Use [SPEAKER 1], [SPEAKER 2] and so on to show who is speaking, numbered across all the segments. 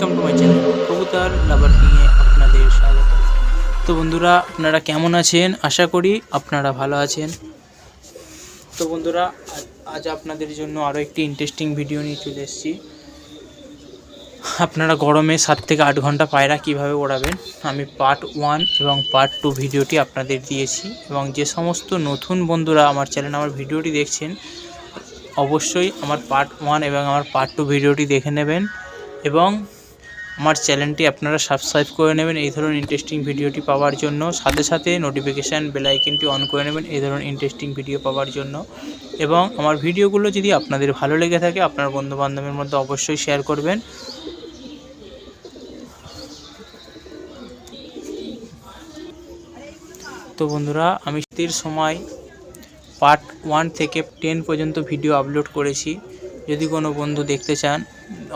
[SPEAKER 1] Welcome to my channel কবুতর lover নিয়ে আপনাদের স্বাগত। তো বন্ধুরা, আপনারা কেমন আছেন? আশা করি আপনারা ভালো আছেন। তো বন্ধুরা, আজ আপনাদের জন্য আরও একটি ইন্টারেস্টিং ভিডিও নিয়ে চলে এসেছি। আপনারা গরমে সাত থেকে আট ঘণ্টা পায়রা কীভাবে ওড়াবেন, আমি পার্ট ওয়ান এবং পার্ট টু ভিডিওটি আপনাদের দিয়েছি। এবং যে সমস্ত নতুন বন্ধুরা আমার চ্যানেল আমার ভিডিওটি দেখছেন, অবশ্যই আমার পার্ট ওয়ান এবং আমার পার্ট টু ভিডিওটি দেখে নেবেন। এবং আমার চ্যানেলটি আপনারা সাবস্ক্রাইব করে নেবেন। এই ধরনের ইন্টারেস্টিং ভিডিওটি পাওয়ার জন্য। সাথে সাথে নোটিফিকেশান বেলাইকনটি অন করে নেবেন এই ধরনের ইন্টারেস্টিং ভিডিও পাওয়ার জন্য। এবং আমার ভিডিওগুলো যদি আপনাদের ভালো লেগে থাকে, আপনার বন্ধু বান্ধবের মধ্যে অবশ্যই শেয়ার করবেন। তো বন্ধুরা, আমি সময় পার্ট ওয়ান থেকে টেন পর্যন্ত ভিডিও আপলোড করেছি। যদি কোনো বন্ধু দেখতে চান,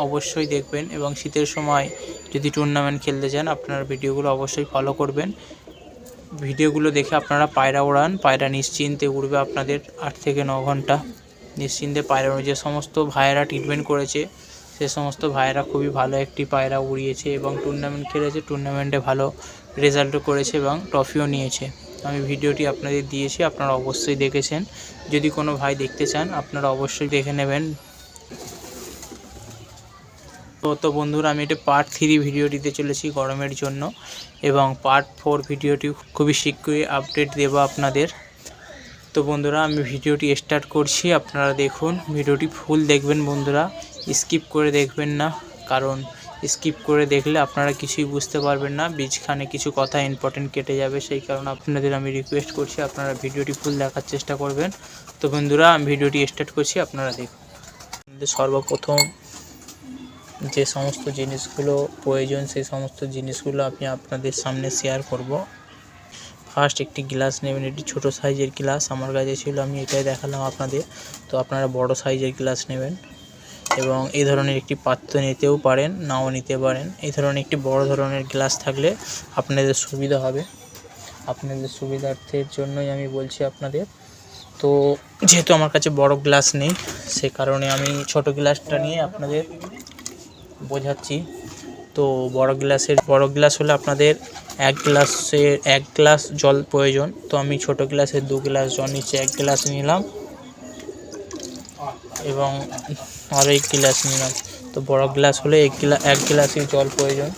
[SPEAKER 1] অবশ্যই দেখবেন এবং শীতের সময় যদি টুর্নামেন্ট খেলতে চান আপনারা ভিডিওগুলো অবশ্যই ফলো করবেন। ভিডিওগুলো দেখে আপনারা পায়রা ওড়ান, পায়রা নিশ্চিন্তে উড়বে আপনাদের আট থেকে ন ঘণ্টা। নিশ্চিন্তে পায়রা যে সমস্ত ভাইয়েরা ট্রিটমেন্ট করেছে, সে সমস্ত ভাইয়েরা খুবই ভালো একটি পায়রা উড়িয়েছে এবং টুর্নামেন্ট খেলেছে টুর্নামেন্টে ভালো রেজাল্টও করেছে এবং ট্রফিও নিয়েছে। আমি ভিডিওটি আপনাদের দিয়েছি, আপনারা অবশ্যই দেখেছেন। যদি কোনো ভাই দেখতে চান, আপনারা অবশ্যই দেখে নেবেন। তো বন্ধুরা, আমি এটা পার্ট থ্রি ভিডিও দিতে চলেছি গরমের জন্য এবং পার্ট ফোর ভিডিওটি খুবই শীঘ্রই আপডেট দেবো আপনাদের। তো বন্ধুরা, আমি ভিডিওটি স্টার্ট করছি। আপনারা দেখুন ভিডিওটি ফুল দেখবেন বন্ধুরা। স্কিপ করে দেখবেন না, কারণ স্কিপ করে দেখলে আপনারা কিছুই বুঝতে পারবেন না। বীজখানে কিছু কথা ইম্পর্টেন্ট কেটে যাবে, সেই কারণে আপনাদের আমি রিকোয়েস্ট করছি, আপনারা ভিডিওটি ফুল দেখার চেষ্টা করবেন। তো বন্ধুরা, আমি ভিডিওটি স্টার্ট করছি, আপনারা দেখুন। সর্বপ্রথম যে সমস্ত জিনিসগুলো প্রয়োজন সেই সমস্ত জিনিসগুলো আমি আপনাদের সামনে শেয়ার করব। ফার্স্ট একটি গ্লাস নেবেন এটি ছোটো সাইজের গ্লাস আমার কাছে ছিল, আমি এটাই দেখালাম আপনাদের। তো আপনারা বড় সাইজের গ্লাস নেবেন এবং এই ধরনের একটি পাত্র নিতেও পারেন, নাও নিতে পারেন। এই ধরনের একটি বড় ধরনের গ্লাস থাকলে আপনাদের সুবিধা হবে। আপনাদের সুবিধার্থের জন্যই আমি বলছি আপনাদের। তো যেহেতু আমার কাছে বড় গ্লাস নেই, সে কারণে আমি ছোট গ্লাসটা নিয়ে আপনাদের বোঝাচ্ছি। তো বড় গ্লাসের, বড় গ্লাস হলে আপনাদের এক গ্লাসের, এক গ্লাস জল প্রয়োজন। তো আমি ছোট গ্লাসের দু গ্লাস জল নিচে এক গ্লাস নিলাম। এবং আরও এক গ্লাস নিলাম। তো বড় গ্লাস হলে এক গ্লাস এক গ্লাসই জল প্রয়োজন।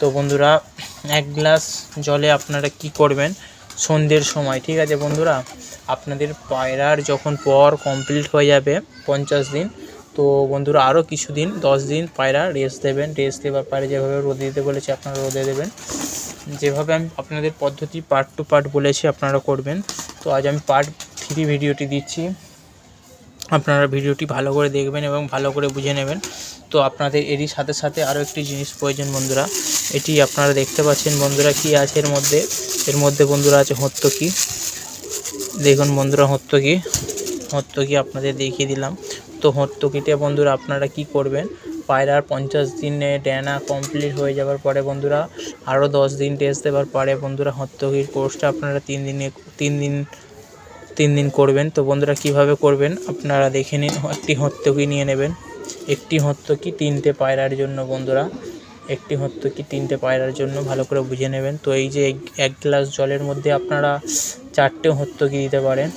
[SPEAKER 1] তো বন্ধুরা, এক গ্লাস জলে আপনারা কি করবেন? সন্ধ্যের সময়, ঠিক আছে বন্ধুরা? আপনাদের পায়রার যখন পর কমপ্লিট হয়ে যাবে পঞ্চাশ দিন তো বন্ধুরা আরও কিছুদিন, দশ দিন পায়রা রেস্ট দেবেন রেস্ট দেওয়ার পরে যেভাবে রোদে দিতে বলেছি আপনারা রোদে দেবেন। যেভাবে আমি আপনাদের পদ্ধতি পার্ট টু পার্ট বলেছি আপনারা করবেন। তো আজ আমি পার্ট থ্রি ভিডিওটি দিচ্ছি। আপনারা ভিডিওটি ভালো করে দেখবেন এবং ভালো করে বুঝে নেবেন। তো আপনাদের এরই সাথে সাথে আরও একটি জিনিস প্রয়োজন বন্ধুরা। এটি আপনারা দেখতে পাচ্ছেন বন্ধুরা কি আছে এর মধ্যে। এর মধ্যে বন্ধুরা আছে হত্য হত্যকি দেখুন বন্ধুরা হত্যকি হত্যকি আপনাদের দেখিয়ে দিলাম। তো হত্যকিতে বন্ধুরা, আপনারা কি করবেন? পায়রার পঞ্চাশ দিনে ড্যানা কমপ্লিট হয়ে যাওয়ার পরে বন্ধুরা আরও দশ দিন টেস্ট দেওয়ার পরে বন্ধুরা হত্যকির কোর্সটা আপনারা তিন দিনে, তিন দিন তিন দিন করবেন। তো বন্ধুরা, কীভাবে করবেন? আপনারা দেখে নিন, একটি হত্যকি নিয়ে নেবেন। একটি হত্যকি তিনটে পায়রার জন্য বন্ধুরা, একটি হত্যকি তিনটে পায়রার জন্য ভালো করে বুঝে নেবেন। তো এই যে এক- গ্লাস জলের মধ্যে আপনারা চারটে হত্যকি দিতে পারেন।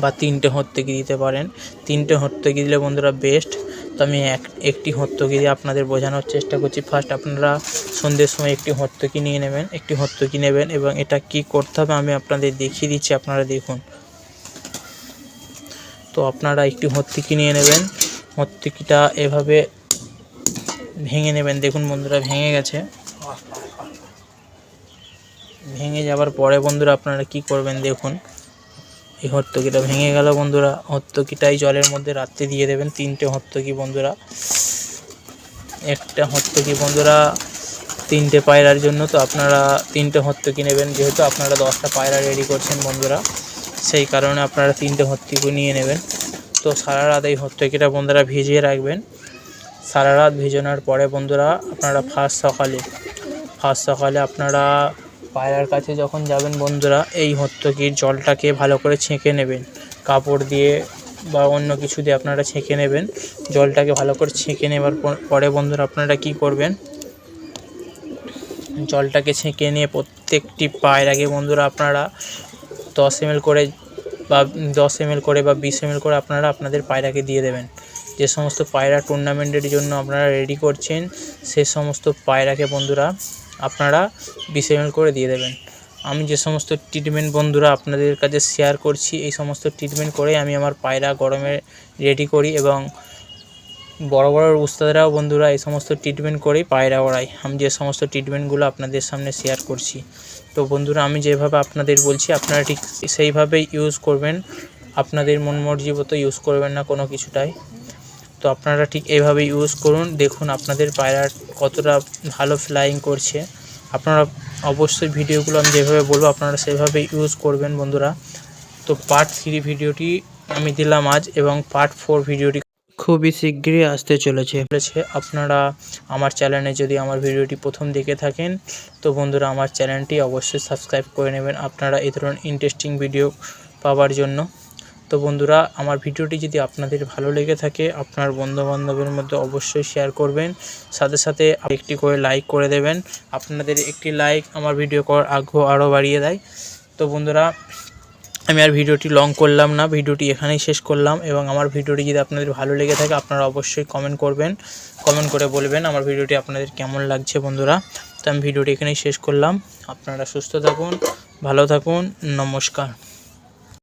[SPEAKER 1] বা তিনটে হত্যকি দিতে পারেন। তিনটে হত্যকি দিলে বন্ধুরা বেস্ট তো আমি এক, একটি হত্যকি দিয়ে আপনাদের বোঝানোর চেষ্টা করছি। ফার্স্ট আপনারা সন্ধ্যের সময় একটি হত্যকি নিয়ে নেবেন, একটি হত্যকি নেবেন এবং এটা কি করতে হবে আমি আপনাদের দেখিয়ে দিচ্ছি, আপনারা দেখুন। তো আপনারা একটি হত্যকি নিয়ে নেবেন, হত্যকিটা এভাবে ভেঙে নেবেন। দেখুন বন্ধুরা, ভেঙে গেছে। ভেঙে যাওয়ার পরে বন্ধুরা আপনারা কি করবেন দেখুন। এই হত্যকিটা ভেঙে গেল বন্ধুরা। হত্যকিটাই জলের মধ্যে রাত্রে দিয়ে দেবেন তিনটে হত্যকি বন্ধুরা। একটা হত্যকি বন্ধুরা তিনটে পায়রার জন্য, তো আপনারা তিনটে হত্যকি নেবেন, যেহেতু আপনারা দশটা পায়রা রেডি করছেন বন্ধুরা। সেই কারণে আপনারা তিনটে হত্যকি নিয়ে নেবেন। তো সারা রাত এই হত্যকিটা বন্ধুরা ভিজিয়ে রাখবেন। সারা রাত ভিজানোর পরে বন্ধুরা আপনারা ফার্স্ট সকালে ফার্স্ট সকালে আপনারা পায়রার কাছে যখন যাবেন বন্ধুরা, এই হত্যকির জলটাকে ভালো করে ছেঁকে নেবেন। কাপড় দিয়ে বা অন্য কিছু দিয়ে আপনারা ছেঁকে নেবেন। জলটাকে ভালো করে ছেঁকে নেবার পর- বন্ধুরা আপনারা কি করবেন? জলটাকে ছেঁকে নিয়ে প্রত্যেকটি পায়ের আগে বন্ধুরা আপনারা দশ এম করে বা দশ এম করে বা বিশ এম করে আপনারা আপনাদের পায়রাকে দিয়ে দেবেন। যে সমস্ত পায়রা টুর্নামেন্টের জন্য আপনারা রেডি করছেন, সে সমস্ত পায়রাকে বন্ধুরা আপনারা বিশ এম করে দিয়ে দেবেন। আমি যে সমস্ত ট্রিটমেন্ট বন্ধুরা আপনাদের কাছে শেয়ার করছি, এই সমস্ত ট্রিটমেন্ট করে আমি আমার পায়রা গরমে রেডি করি এবং বড় বড় উস্তাদরাও বন্ধুরা এই সমস্ত ট্রিটমেন্ট করেই পায়রা ওড়াই আমি যে সমস্ত ট্রিটমেন্টগুলো আপনাদের সামনে শেয়ার করছি। তো বন্ধুরা, আমি যেভাবে আপনাদের বলছি, আপনারা ঠিক সেইভাবেই ইউজ করবেন। আপনাদের মন মর্জি মতো ইউজ করবেন না কোনো কিছুটাই। তো আপনারা ঠিক এইভাবে ইউজ করুন। দেখুন আপনাদের পায়রা কতটা ভালো ফ্লাইং করছে। আপনারা অবশ্যই ভিডিওগুলো আমি যেভাবে বলব, আপনারা সেভাবে ইউজ করবেন বন্ধুরা। তো পার্ট থ্রি ভিডিওটি আমি দিলাম আজ এবং পার্ট ফোর ভিডিওটি খুবই শীঘ্রই আসতে চলেছে। আপনারা আমার চ্যানেলে যদি আমার ভিডিওটি প্রথম দেখে থাকেন, তো বন্ধুরা আমার চ্যানেলটি অবশ্যই সাবস্ক্রাইব করে নেবেন। আপনারা এই ধরনের ইন্টারেস্টিং ভিডিও পাওয়ার জন্য। তো বন্ধুরা, আমার ভিডিওটি যদি আপনাদের ভালো লেগে থাকে, আপনার বন্ধুবান্ধবের মধ্যে অবশ্যই শেয়ার করবেন। সাথে সাথে একটি করে লাইক করে দেবেন। আপনাদের একটি লাইক আমার ভিডিও করার আগ্রহ আরও বাড়িয়ে দেয়। তো বন্ধুরা, আমি আর ভিডিওটি লং করলাম না, ভিডিওটি এখানেই শেষ করলাম এবং আমার ভিডিওটি যদি আপনাদের ভালো লেগে থাকে, আপনারা অবশ্যই কমেন্ট করবেন। কমেন্ট করে বলবেন আমার ভিডিওটি আপনাদের কেমন লাগছে বন্ধুরা। তো আমি ভিডিওটি এখানেই শেষ করলাম। আপনারা সুস্থ থাকুন, ভালো থাকুন, নমস্কার।